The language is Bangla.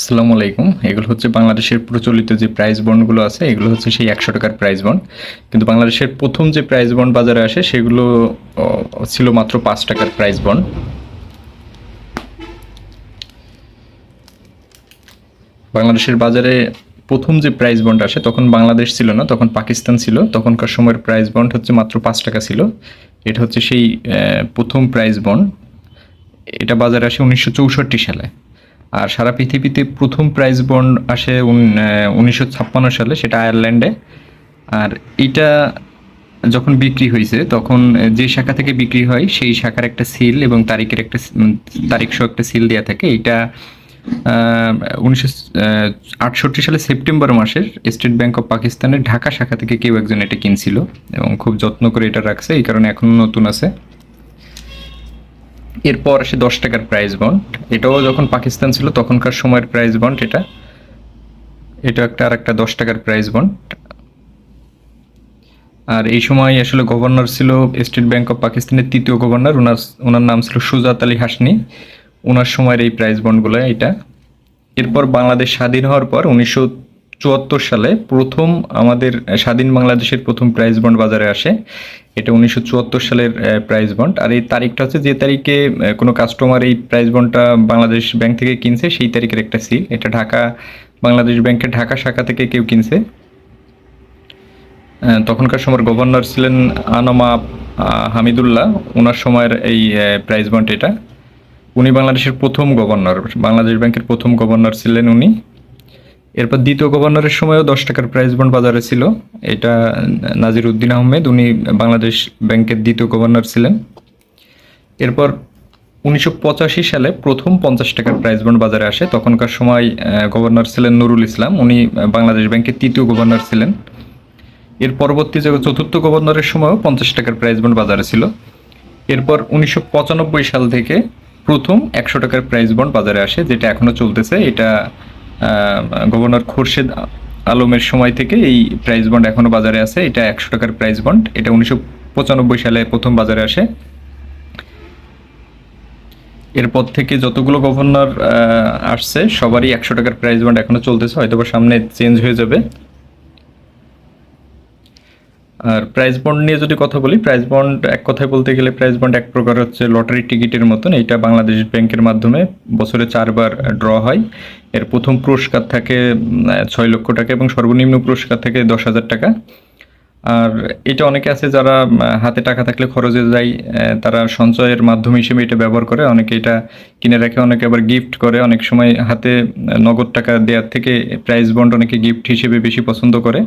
আসসালামু আলাইকুম। এগুলো হচ্ছে বাংলাদেশের প্রচলিত যে প্রাইস বন্ডগুলো আছে, এগুলো হচ্ছে সেই একশো টাকার প্রাইস বন্ড কিন্তু বাংলাদেশের প্রথম যে প্রাইস বন্ড বাজারে আসে, সেগুলো ছিল মাত্র পাঁচ টাকার প্রাইস বন্ড বাংলাদেশের বাজারে প্রথম যে প্রাইস বন্ড আসে, তখন বাংলাদেশ ছিল না, তখন পাকিস্তান ছিল। তখনকার সময়ের প্রাইস বন্ড হচ্ছে মাত্র পাঁচ টাকা ছিল। এটা হচ্ছে সেই প্রথম প্রাইস বন্ড এটা বাজারে আসে উনিশশো চৌষট্টি সালে। আর সারা পৃথিবীতে প্রথম প্রাইজ বন্ড আসে উনিশশো ছাপ্পান্ন সালে, সেটা আয়ারল্যান্ডে। আর এটা যখন বিক্রি হয়েছে, তখন যে শাখা থেকে বিক্রি হয়, সেই শাখার একটা সিল এবং তারিখের একটা তারিখ সহ একটা সিল দেওয়া থাকে। এটা উনিশশো আটষট্টি সালে সেপ্টেম্বর মাসের স্টেট ব্যাংক অফ পাকিস্তানের ঢাকা শাখা থেকে কেউ একজন এটা কিনছিল এবং খুব যত্ন করে এটা রাখছে, এই কারণে এখনও নতুন আছে। এরপর আসে দশ টাকার প্রাইস বন্ড এটাও যখন পাকিস্তান ছিল, তখনকার সময়ের প্রাইস বন্ড এটা। এটা একটা আর একটা দশ টাকার প্রাইস বন্ড আর এই সময় আসলে গভর্নর ছিল স্টেট ব্যাংক অফ পাকিস্তানের তৃতীয় গভর্নর ওনার ওনার নাম ছিল সুজাত আলী হাসনি। ওনার সময়ের এই প্রাইস বন্ডগুলো এটা। এরপর বাংলাদেশ স্বাধীন হওয়ার পর উনিশশো চুয়াত্তর সালে প্রথম আমাদের স্বাধীন বাংলাদেশের প্রথম প্রাইজ বন্ড বাজারে আসে। এটা উনিশশো চুয়াত্তর সালের প্রাইজ বন্ড আর এই তারিখটা হচ্ছে যে তারিখে কোনো কাস্টমার এই প্রাইজ বন্ডটা বাংলাদেশ ব্যাংক থেকে কিনছে, সেই তারিখের একটা সিল এটা ঢাকা, বাংলাদেশ ব্যাংকের ঢাকা শাখা থেকে কেউ কিনছে। তখনকার সময়ের গভর্নর ছিলেন আনামা হামিদুল্লাহ। ওনার সময়ের এই প্রাইজ বন্ড এটা। উনি বাংলাদেশের প্রথম গভর্নর বাংলাদেশ ব্যাংকের প্রথম গভর্নর ছিলেন উনি। এরপর দ্বিতীয় গভর্নরের সময়ও দশ টাকার প্রাইস বন্ড বাজারে ছিল। এটা নাজির উদ্দিন আহমেদ, উনি বাংলাদেশ ব্যাংকের দ্বিতীয় গভর্নর ছিলেন। এরপর উনিশশো পঁচাশি সালে প্রথম পঞ্চাশ টাকার প্রাইস বন্ড বাজারে আসে। তখনকার সময় গভর্নর ছিলেন নুরুল ইসলাম। উনি বাংলাদেশ ব্যাংকের তৃতীয় গভর্নর ছিলেন। এর পরবর্তী যে চতুর্থ গভর্নরের সময়ও পঞ্চাশ টাকার প্রাইস বন্ড বাজারে ছিল। এরপর উনিশশো পঁচানব্বই সাল থেকে প্রথম একশো টাকার প্রাইস বন্ড বাজারে আসে, যেটা এখনও চলতেছে। এটা গভর্নর খোরশেদ আলমের সময় থেকে এই প্রাইস বন্ড এখনও বাজারে আছে। এটা একশো টাকার প্রাইস বন্ড এটা উনিশশো পঁচানব্বই সালে প্রথম বাজারে আসে। এরপর থেকে যতগুলো গভর্নর আসছে, সবারই একশো টাকার প্রাইস বন্ড এখনও চলতেছে। হয়তো সামনে চেঞ্জ হয়ে যাবে। আর প্রাইস বন্ড নিয়ে যদি কথা বলি প্রাইস বন্ড এক কথায় বলতে গেলে প্রাইস বন্ড এক প্রকার হচ্ছে লটারি টিকিটের মতন। এইটা বাংলাদেশ ব্যাংকের মাধ্যমে বছরে চারবার ড্র হয়। এর প্রথম পুরস্কার থাকে ছয় লক্ষ টাকা এবং সর্বনিম্ন পুরস্কার থাকে দশ হাজার টাকা। আর এটা অনেকে আছে যারা হাতে টাকা থাকলে খরচে যায় তারা সঞ্চয়ের মাধ্যম হিসেবে এটা ব্যবহার করে। অনেকে এটা কিনে রাখে, অনেকে আবার গিফট করে। অনেক সময় হাতে নগদ টাকা দেওয়ার থেকে প্রাইজ বন্ড অনেকে গিফট হিসেবে বেশি পছন্দ করে।